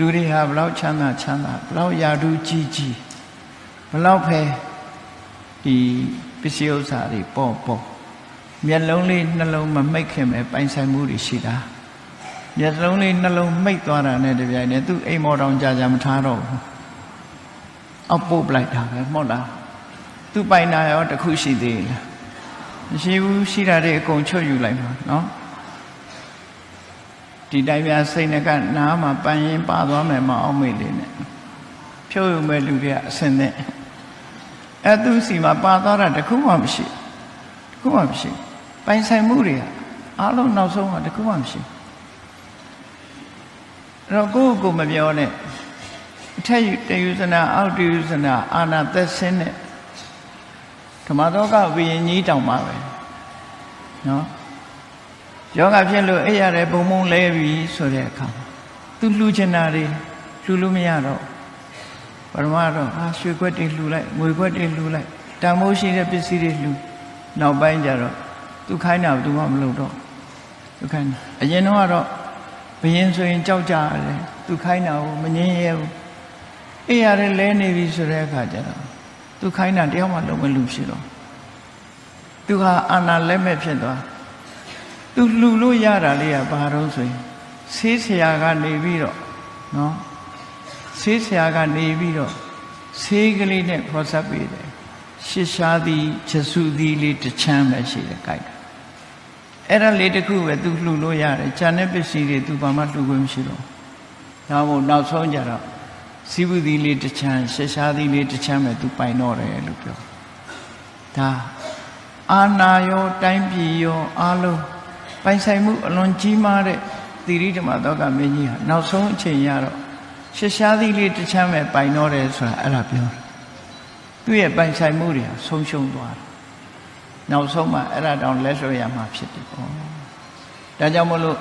လူတွေဟာဘလောက်ချမ်းသာချမ်းသာဘလောက်ယာတုကြီးကြီးဘလောက်ပဲဒီပစ္စည်းဥစ္စာတွေပေါ့ပေါ့မျက်လုံးလေးနှလုံးမမိတ်ခင်ပဲပိုင်ဆိုင်မှုတွေရှိတာမျက်လုံးလေးနှလုံးမိတ်သွားတာနဲ့တပြိုင်တည်းသူ့အိမ်မော်တောင်ကြာကြာမထားတော့ဘူးအောက်ပို့ပလိုက်တာပဲမဟုတ်လားသူ့ပိုင်နာရောတစ်ခုရှိသေးလားမရှိဘူးရှိတာတွေအကုန်ချုပ်ယူလိုက်မှာနော် ဒီတိုင်းပြစိတ်နဲ့ကနားမှာပန်းရင်ပါသွားမယ်မအောင်မေ့လေးနဲ့ဖြုတ်ယူမဲ့လူတွေကအစင်နဲ့အဲသူစီမှာပါသွားတာတစ်ခုမှမရှိတစ်ခုမှမရှိပိုင်ဆိုင်မှုတွေကအားလုံးနောက်ဆုံးကတစ်ခုမှမရှိအဲ့တော့ကိုယ့်ကိုယ်မပြောနဲ့အထက်တယူဇနာအောက်တယူဇနာအာနာသက်ဆင်းတဲ့ဓမ္မတော်ကဝိညာဉ်ကြီးတောင်ပါပဲနော် ယောဂဖြစ်လို့အဲ့ရတယ်ဘုံဘုံလဲပြီဆိုတဲ့အခါသူလှူချင်တာတွေလှူလို့မရတော့ပရမတော့အာရွှေခွက်တွေလှူလိုက်ငွေခွက်တွေလှူလိုက်တန်မိုးရှိတဲ့ပစ္စည်းတွေလှူနောက်ပိုင်းကျတော့သူခိုင်းတာဘယ်သူမှမလုပ်တော့သူခိုင်းတာအရင်တော့ကတော့ဘယင်းဆိုရင်ကြောက်ကြရတယ်သူခိုင်းတာကိုမငင်းရဲဘူးအဲ့ရတယ်လဲနေပြီဆိုတဲ့အခါကျတော့သူခိုင်းတာတယောက်မှလုံးဝလူရှိတော့သူဟာအာနာလက်မဲ့ဖြစ်သွား သူလှူလို့ရတာလေးကဘာတော့ဆိုရင်ဆေးဆရာကနေပြီးတော့နော်ဆေးဆရာကနေပြီးတော့ဆေးကလေးနဲ့ဖော်ဆက်ပေးတယ်ရှစ်ရှားသည်ချစုသည်လေးတစ်ချမ်းပဲရှိတယ်ကြိုက်တယ်အဲ့ဒါလေးတစ်ခုပဲသူလှူလို့ရတယ်ဂျန်တဲ့ပစ္စည်းတွေသူဘာမှလှူခွင့်မရှိတော့ဒါမို့နောက်ဆုံးကြတော့စီးပူသည်လေးတစ်ချမ်းရှစ်ရှားသည်လေးတစ်ချမ်းပဲသူပိုင်တော့တယ်လို့ပြောဒါအာနာယောတိုင်းပြည်ယောအားလုံး ပိုင်ဆိုင်မှုအလွန်ကြီးမားတဲ့သီရိဓမ္မသောကမင်းကြီးဟာနောက်ဆုံးအချိန်ရတော့ရှစ်ရှားသီးလေးတစ်ချမ်းပဲပိုင်တော့တယ်ဆိုတာအဲ့ဒါပြောတယ်သူ့ရဲ့ပိုင်ဆိုင်မှုတွေဟာဆုံးရှုံးသွားတယ်နောက်ဆုံးမှအဲ့ဒါတောင်လက်လွှတ်ရမှာဖြစ်တယ်ပေါ့ဒါကြောင့်မလို့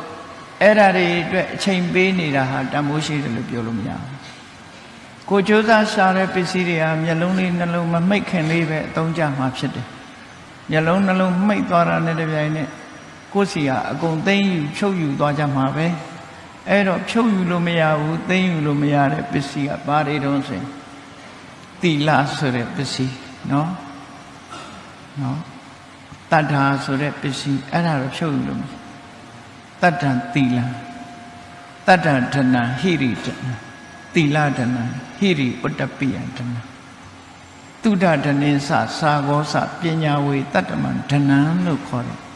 အဲ့ဒါတွေအတွက်အချိန်ပေးနေတာဟာတန်ဖိုးရှိတယ်လို့ပြောလို့မရဘူးကိုကြိုးစားရှာတဲ့ပစ္စည်းတွေဟာမျက်လုံးလေးနှလုံးမမိတ်ခင်လေးပဲအသုံးချမှာဖြစ်တယ်မျက်လုံးနှလုံးမိတ်သွားတာနဲ့တပြိုင်နက် ကိုယ်စီကအကုန်သိမ့်ယူဖြုတ်ယူသွားကြမှာပဲအဲ့တော့ဖြုတ်ယူလို့မရဘူးသိမ့်ယူလို့မရတဲ့ပစ္စည်းကဘာတွေတုံးဆိုရင်တိလဆိုတဲ့ပစ္စည်းနော်နော်တတ္ထာဆိုတဲ့ပစ္စည်းအဲ့ဒါတော့ဖြုတ်ယူလို့မရတတ္တံတိလတတ္တဒနာဟိရိတနာတိလဒနာဟိရိဥတ္တပိယဒနာတုဒ္ဒဒနေသသာဂောသပညာဝေတတ္တမံဒနံလို့ခေါ်တယ်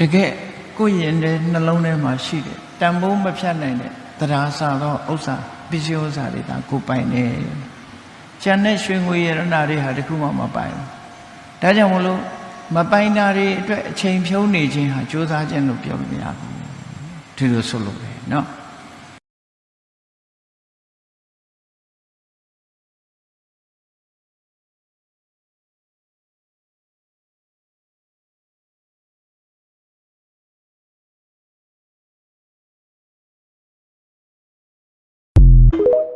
တကယ်ကိုယ်ရင်တဲ့နှလုံးထဲမှာရှိတယ်တန်ဖိုးမဖြတ်နိုင်တဲ့တရားစာသောဥစ္စာပစ္စည်းဥစ္စာတွေဒါကိုပိုင်နေကျန်တဲ့ရွှေငွေရတနာတွေဟာတခုမှမပိုင်ဘူးဒါကြောင့်မလို့မပိုင်တာတွေအတွက်အချိန်ဖြုံးနေခြင်းဟာကြိုးစားခြင်းလို့ပြောလို့မရဘူးဒီလိုဆိုလို့ပဲเนาะ you.